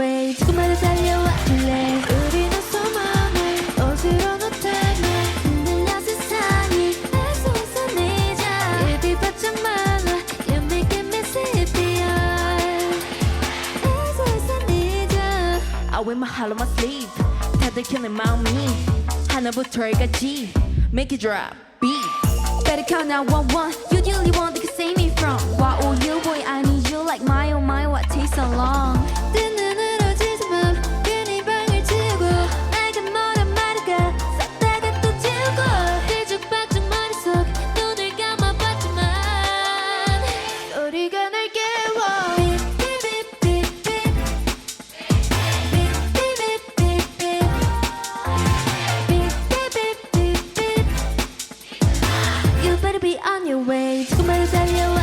way 조금만 더 달려와 줄래 우리는 소망을 옷으로 놓다면 흔들려 세상이 애솟아내자 입이 바짝 말라 You make me sepia 애솟아내자 I wear my heart on my sleeve 다들 켜내 마음이 하나부터 열까지 Make it drop beat Better call 911 You the only one that can save me from Why oh you boy I need you like my oh my what takes so long on your way 조금만 더 달려